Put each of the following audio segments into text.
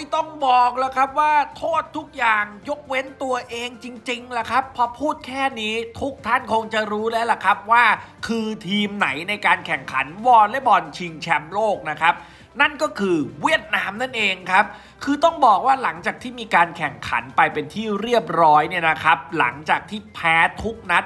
ยต้องบอกแล้วครับว่าโทษทุกอย่างยกเว้นตัวเองจริงๆแหละครับ พอพูดแค่นี้ทุกท่านคงจะรู้แล้วล่ะครับว่า คือทีมไหนในการแข่งขันวอลเลย์บอลชิงแชมป์โลกนะครับนั่นก็คือเวียดนามนั่นเองครับ คือต้องบอกว่าหลังจากที่มีการแข่งขันไปเป็นที่เรียบร้อยเนี่ยนะครับ หลังจากที่แพ้ทุกนัด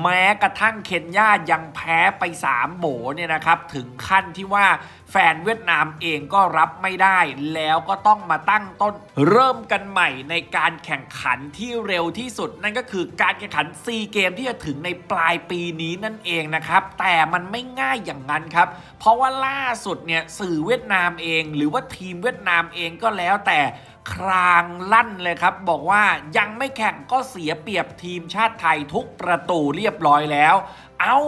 แม้กระทั่งเคนยายังแพ้ไป 3 โบเนี่ยนะครับ ถึงขั้นที่ว่าแฟนเวียดนามเองก็รับไม่ได้ แล้วก็ต้องมาตั้งต้นเริ่มกันใหม่ในการแข่งขันที่เร็วที่สุด นั่นก็คือการแข่งขัน4เกมที่จะถึงในปลายปีนี้นั่นเองนะครับ แต่มันไม่ง่ายอย่างนั้นครับ เพราะว่าล่าสุดเนี่ยสื่อเวียดนามเอง หรือว่าทีมเวียดนามเองก็แล้วแต่ ครางลั่นเลยครับ บอกว่ายังไม่แข่งก็เสียเปรียบทีมชาติไทยทุกประตูเรียบร้อยแล้ว เอา้า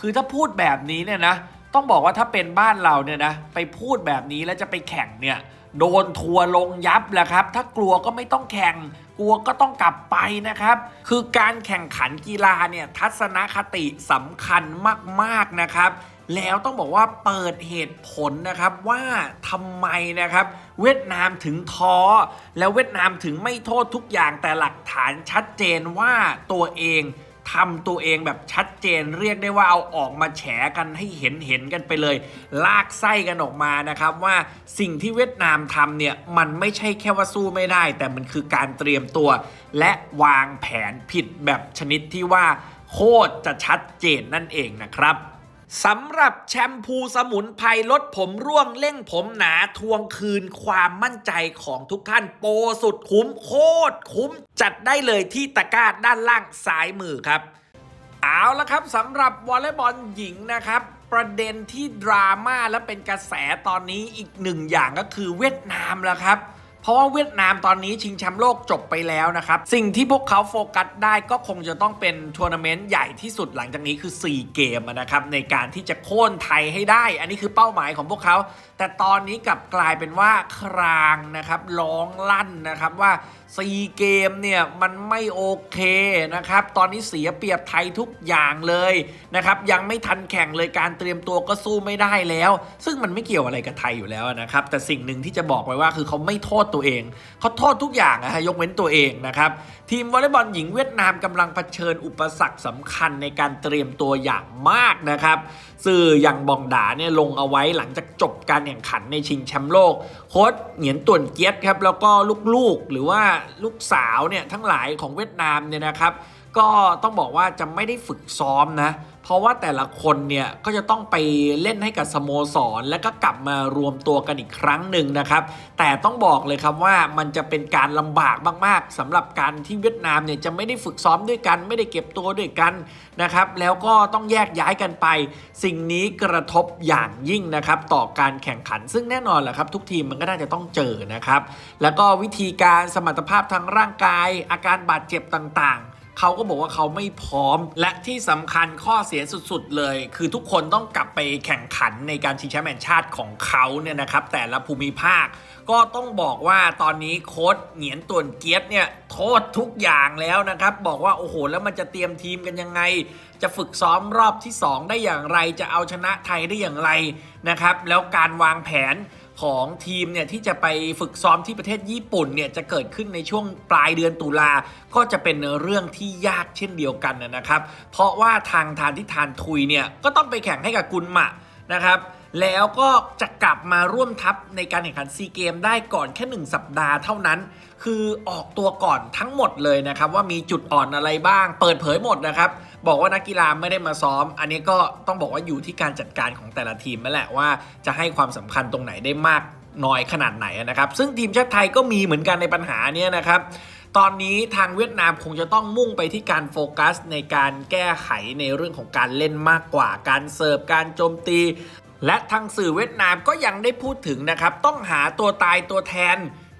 คือถ้าพูดแบบนี้เนี่ยนะ ต้องบอกว่าถ้าเป็นบ้านเราเนี่ยนะ ไปพูดแบบนี้แล้วจะไปแข่งเนี่ย โดนทัวร์ลงยับแหละครับ ถ้ากลัวก็ไม่ต้องแข่ง กลัวก็ต้องกลับไปนะครับ คือการแข่งขันกีฬาเนี่ยทัศนคติสำคัญมากๆนะครับ แล้วต้องบอกว่าเปิดเหตุผลนะครับว่าทำไมนะครับ เวียดนามถึงท้อ แล้วเวียดนามถึงไม่โทษทุกอย่างแต่หลักฐานชัดเจนว่าตัวเองทำตัวเองแบบชัดเจนเรียกได้ว่าเอาออกมาแฉกันให้เห็นเห็นกันไปเลย ลากไส้กันออกมานะครับว่าสิ่งที่เวียดนามทำเนี่ยมันไม่ใช่แค่ว่าสู้ไม่ได้ แต่มันคือการเตรียมตัว และวางแผนผิดแบบชนิดที่ว่า โคตรจะชัดเจนนั่นเองนะครับ สำหรับแชมพูสมุนไพรลดผมร่วงเร่งผมหนาทวงคืนความมั่นใจของทุกท่านโปรสุดคุ้มโคตรคุ้ม จัดได้เลยที่ตะกร้าด้านล่างซ้ายมือครับ เอาละครับสำหรับวอลเลย์บอลหญิงนะครับ ประเด็นที่ดราม่าและเป็นกระแสตอนนี้อีกหนึ่งอย่างก็คือเวียดนามแล้วครับ เพราะว่าเวียดนามตอนนี้ชิงแชมป์โลกจบไปแล้วนะครับ สิ่งที่พวกเขาโฟกัสได้ก็คงจะต้องเป็นทัวร์นาเมนต์ใหญ่ที่สุดหลังจากนี้คือ 4 เกมนะครับในการที่จะโค่นไทยให้ได้ อันนี้คือเป้าหมายของพวกเขา แต่ตอนนี้กลับกลายเป็นว่าครางนะครับร้องลั่นนะครับว่า 4 เกมเนี่ยมันไม่โอเคนะครับตอนนี้เสียเปรียบไทยทุกอย่างเลยนะครับยังไม่ทันแข่งเลยการเตรียมตัวก็สู้ไม่ได้แล้ว ซึ่งมันไม่เกี่ยวอะไรกับไทยอยู่แล้วนะครับแต่สิ่งหนึ่งที่จะบอกไว้ว่าคือเขาไม่โทษตัวเอง เขาโทษทุกอย่างนะฮะยกเว้นตัวเองนะครับ ทีมวอลเลย์บอลหญิงเวียดนามกำลังเผชิญอุปสรรคสำคัญในการเตรียมตัวอย่างมากนะครับ สื่ออย่างบองดาเนี่ยลงเอาไว้หลังจากจบการแข่งขันในชิงแชมป์โลก โค้ชเหงียนต่วนเกียรติครับแล้วก็ลูกๆหรือว่าลูกสาวเนี่ยทั้งหลายของเวียดนามเนี่ยนะครับ ก็ต้องบอกว่าจะไม่ได้ฝึกซ้อมนะ เพราะว่าแต่ละคนเนี่ยก็จะต้องไปเล่นให้กับสโมสร แล้วก็กลับมารวมตัวกันอีกครั้งหนึ่งนะครับ แต่ต้องบอกเลยครับว่ามันจะเป็นการลำบากมากๆสำหรับการที่เวียดนามเนี่ยจะไม่ได้ฝึกซ้อมด้วยกัน ไม่ได้เก็บตัวด้วยกันนะครับ แล้วก็ต้องแยกย้ายกันไป สิ่งนี้กระทบอย่างยิ่งนะครับ ต่อการแข่งขันซึ่งแน่นอนแหละครับ ทุกทีมมันก็น่าจะต้องเจอนะครับ แล้วก็วิธีการสมรรถภาพทางร่างกาย อาการบาดเจ็บต่างๆ เขาก็บอกว่าเขาไม่พร้อม และที่สำคัญข้อเสียสุดๆเลย คือทุกคนต้องกลับไปแข่งขันในการชิงแชมป์แห่งชาติของเขาเนี่ยนะครับแต่ละภูมิภาค ก็ต้องบอกว่าตอนนี้โค้ชเหงียนต่วนเกียรตเนี่ยโทษทุกอย่างแล้วนะครับ บอกว่าโอ้โหแล้วมันจะเตรียมทีมกันยังไง จะฝึกซ้อมรอบที่ 2 ได้อย่างไรจะเอาชนะไทยได้อย่างไรนะครับแล้วการวางแผน ของทีมเนี่ยที่จะไปฝึกซ้อมที่ประเทศญี่ปุ่นเนี่ยจะเกิดขึ้นในช่วงปลายเดือนตุลา ก็จะเป็นเรื่องที่ยากเช่นเดียวกันนะครับ เพราะว่าทางทานที่ทานทุยเนี่ยก็ต้องไปแข่งให้กับกุนหมะ นะครับ แล้วก็จะกลับมาร่วมทัพในการแข่งขันซีเกมได้ก่อนแค่ 1 สัปดาห์เท่านั้น คือออกตัวก่อนทั้งหมดเลยนะครับ ว่ามีจุดอ่อนอะไรบ้าง เปิดเผยหมดนะครับ บอกว่านักกีฬาไม่ได้มาซ้อม อันนี้ก็ต้องบอกว่าอยู่ที่การจัดการของแต่ละทีมนั่นแหละว่าจะให้ความสำคัญตรงไหนได้มากน้อยขนาดไหนนะครับ ซึ่งทีมชาติไทยก็มีเหมือนกันในปัญหาเนี้ยนะครับ ตอนนี้ทางเวียดนามคงจะต้องมุ่งไปที่การโฟกัส ในการแก้ไขในเรื่องของการเล่นมากกว่า การเสิร์ฟการโจมตี และทางสื่อเวียดนามก็ยังได้พูดถึงนะครับ ต้องหาตัวตายตัวแทน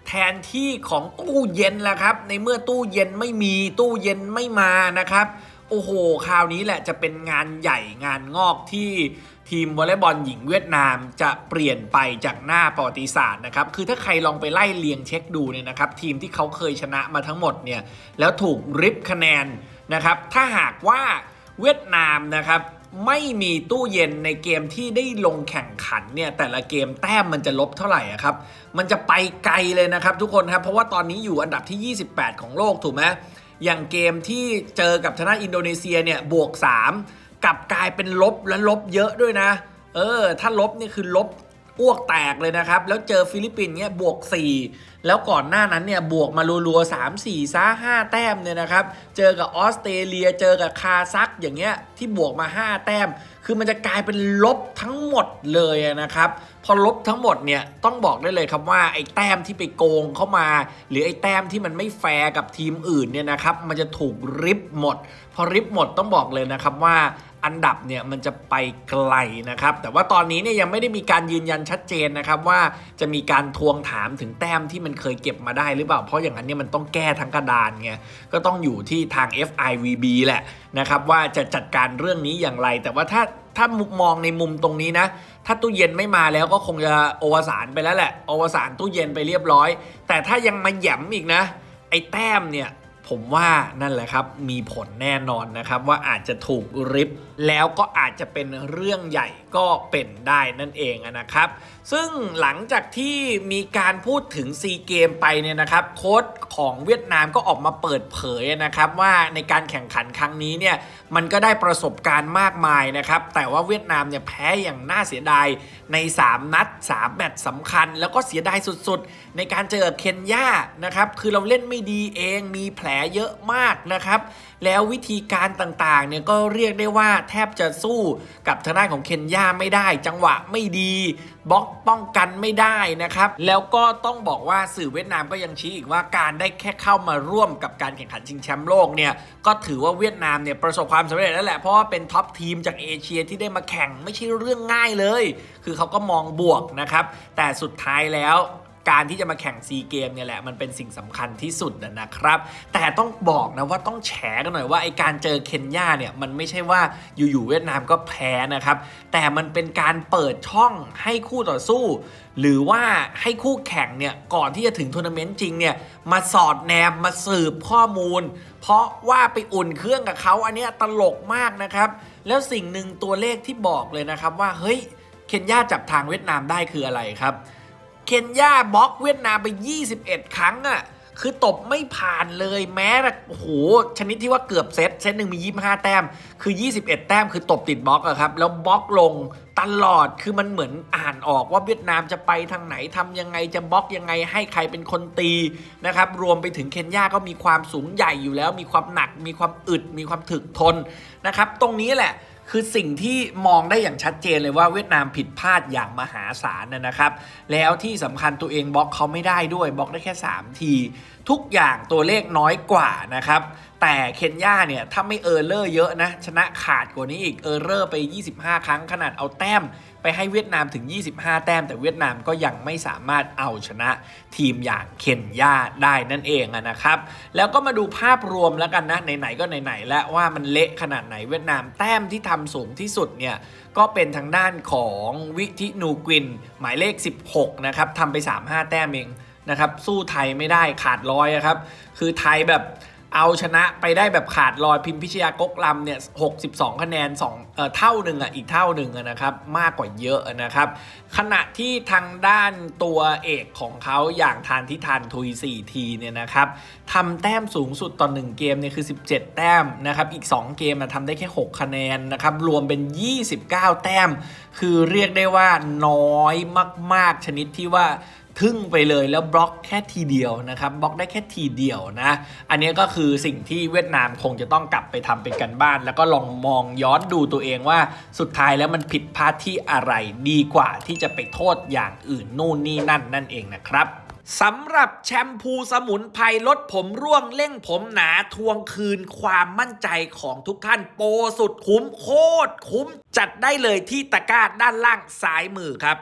แทนที่ของตู้เย็นแหละครับ ในเมื่อตู้เย็นไม่มีตู้เย็นไม่มานะครับ โอ้โห คราวนี้แหละจะเป็นงานใหญ่งานงอกที่ทีมวอลเลย์บอลหญิงเวียดนามจะเปลี่ยนไปจากหน้าประวัติศาสตร์นะครับ คือถ้าใครลองไปไล่เลียงเช็คดูเนี่ยนะครับ ทีมที่เขาเคยชนะมาทั้งหมดเนี่ยแล้วถูกริบคะแนนนะครับ ถ้าหากว่าเวียดนามนะครับไม่มีตู้เย็นในเกมที่ได้ลงแข่งขันเนี่ยแต่ละเกมแต้มมันจะลบเท่าไหร่ครับ มันจะไปไกลเลยนะครับทุกคนครับเพราะว่าตอนนี้อยู่อันดับที่ 28 ของโลกถูกไหมอย่างเกมที่เจอกับทางด้านอินโดนีเซียเนี่ยบวก 3 กลับกลายเป็นลบและลบเยอะด้วยนะ เออ ถ้าลบนี่คือลบอ้วกแตกเลยนะครับ แล้วเจอฟิลิปปินส์เนี่ยบวก 4 แล้วก่อนหน้านั้นเนี่ยบวกมารัวๆ3 4ซ่า5แต้มเนี่ยนะครับ เจอกับออสเตรเลียเจอกับคาซักอย่างเงี้ยที่บวกมา 5 แต้ม คือมันจะกลายเป็นลบทั้งหมดเลยนะครับ พอลบทั้งหมดเนี่ยต้องบอกได้เลยครับว่าไอ้แต้มที่ไปโกงเข้ามา หรือไอ้แต้มที่มันไม่แฟร์กับทีมอื่นเนี่ยนะครับมันจะถูกริบหมด พอริบหมดต้องบอกเลยนะครับว่า อันดับเนี่ยมันจะไปไกลนะครับ แต่ว่าตอนนี้เนี่ยยังไม่ได้มีการยืนยันชัดเจนนะครับว่าจะมีการทวงถามถึงแต้มที่มันเคยเก็บมาได้หรือเปล่า เพราะอย่างนั้นเนี่ยมันต้องแก้ทั้งกระดานไงก็ต้องอยู่ที่ทาง FIVB แหละนะครับว่าจะจัดการเรื่องนี้อย่างไร แต่ว่าถ้าถ้ามุมมองในมุมตรงนี้นะ ถ้าตู้เย็นไม่มาแล้วก็คงจะโอวสานไปแล้วแหละโอวสานตู้เย็นไปเรียบร้อย แต่ถ้ายังมาแหย่มอีกนะ ไอ้แต้มเนี่ยผมว่านั่นแหละครับ มีผลแน่นอนนะครับว่าอาจจะถูกริบ แล้วก็อาจจะเป็นเรื่องใหญ่ก็เป็นได้นั่นเองนะครับ ซึ่งหลังจากที่มีการพูดถึงซีเกมไปเนี่ยนะครับโค้ชของเวียดนามก็ออกมาเปิดเผยนะครับว่าในการแข่งขันครั้งนี้เนี่ยมันก็ได้ประสบการณ์มากมายนะครับแต่ว่าเวียดนามเนี่ยแพ้อย่างน่าเสียดายใน 3 นัด 3 แมตช์สำคัญ แล้วก็เสียดายสุดๆ ในการเจอเคนยานะครับคือเราเล่นไม่ดีเองมีแผลเยอะมากนะครับแล้ววิธีการต่างๆเนี่ยก็เรียกได้ว่าแแทบจะสู้กับทางด้านของเคนยาไม่ได้ จังหวะไม่ดีบล็อกป้องกันไม่ได้นะครับ แล้วก็ต้องบอกว่าสื่อเวียดนามก็ยังชี้อีกว่าการได้แค่เข้ามาร่วมกับการแข่งขันชิงแชมป์โลกเนี่ยก็ถือว่าเวียดนามเนี่ยประสบความสำเร็จแล้วแหละเพราะว่าเป็นท็อปทีมจากเอเชียที่ได้มาแข่งไม่ใช่เรื่องง่ายเลย คือเขาก็มองบวกนะครับแต่สุดท้ายแล้ว การที่จะมาแข่งซีเกมเนี่ยแหละมันเป็นสิ่งสำคัญที่สุดนะนะครับ แต่ต้องบอกนะว่าต้องแฉกันหน่อยว่าไอการเจอเคนยาเนี่ยมันไม่ใช่ว่าอยู่ๆเวียดนามก็แพ้นะครับ แต่มันเป็นการเปิดช่องให้คู่ต่อสู้ หรือว่าให้คู่แข่งเนี่ยก่อนที่จะถึงทัวร์นาเมนต์จริงเนี่ยมาสอดแนมมาสืบข้อมูล เพราะว่าไปอุ่นเครื่องกับเขาอันเนี้ยตลกมากนะครับ แล้วสิ่งหนึ่งตัวเลขที่บอกเลยนะครับว่าเฮ้ยเคนยาจับทางเวียดนามได้คืออะไรครับ เคนยาบล็อกเวียดนามไป 21 ครั้งอะ่ะคือตบไม่ผ่านเลยแม้แต่โอ้โหชนิดที่ว่าเกือบเซตเซตหนึ่งมี 25 แต้ม คือ 21 แต้มคือตบติดบล็อกอะครับ แล้วบล็อกลงตลอดคือมันเหมือนอ่านออกว่าเวียดนามจะไปทางไหนทำยังไงจะบล็อกยังไงให้ใครเป็นคนตีนะครับ รวมไปถึงเคนยาก็มีความสูงใหญ่อยู่แล้ว มีความหนัก มีความอึด มีความถึกทนนะครับ ตรงนี้แหละ คือสิ่งที่มองได้อย่างชัดเจนเลยว่าเวียดนามผิดพลาดอย่างมหาศาลนะครับ แล้วที่สำคัญตัวเองบล็อกเขาไม่ได้ด้วยบล็อกได้แค่ 3 ที ทุกอย่างตัวเลขน้อยกว่านะครับแต่เคนยาเนี่ยถ้าไม่เออร์เลอร์เยอะนะ ชนะขาดกว่านี้อีกเออร์เลอร์ไป 25 ครั้งขนาดเอาแต้ม ไปให้เวียดนามถึง 25 แต้ม แต่เวียดนามก็ยังไม่สามารถเอาชนะทีมอย่างเคนยาได้นั่นเองนะครับ แล้วก็มาดูภาพรวมแล้วกันนะไหนๆก็ไหนๆแล้วว่ามันเละขนาดไหนเวียดนามแต้มที่ทำสูงที่สุดเนี่ยก็เป็นทางด้านของวิทินูกิน หมายเลข 16 นะครับทำไป 3-5 แต้มเองนะครับสู้ไทยไม่ได้ขาดร้อยครับ คือไทยแบบ เอาชนะไปได้แบบขาดลอยพิมพิชยากกลำเนี่ย62 คะแนน2เอ่อเท่าหนึ่งอะอีกเท่าหนึ่งอะนะครับมากกว่าเยอะนะครับ ขณะที่ทางด้านตัวเอกของเขาอย่างทานทิทานทุย 4 ทีเนี่ยนะครับทำแต้มสูงสุดต่อ1เกมเนี่ยคือ 17 แต้มนะครับอีก 2 เกมอะทำได้แค่ 6 คะแนนนะครับรวมเป็น 29 แต้ม คือเรียกได้ว่าน้อยมาก ๆ ชนิดที่ว่า ทึ่งไปเลยแล้วบล็อกแค่ทีเดียวนะครับบล็อกได้แค่ทีเดียวนะ อันนี้ก็คือสิ่งที่เวียดนามคงจะต้องกลับไปทำเป็นกันบ้าน แล้วก็ลองมองย้อนดูตัวเองว่าสุดท้ายแล้วมันผิดพลาดที่อะไรดีกว่าที่จะไปโทษอย่างอื่นนู่นนี่นั่นนั่นเองนะครับสำหรับแชมพูสมุนไพรลดผมร่วงเร่งผมหนาทวงคืนความมั่นใจของทุกท่านโปรสุดคุ้มโคตรคุ้ม จัดได้เลยที่ตะกร้าด้านล่างซ้ายมือครับ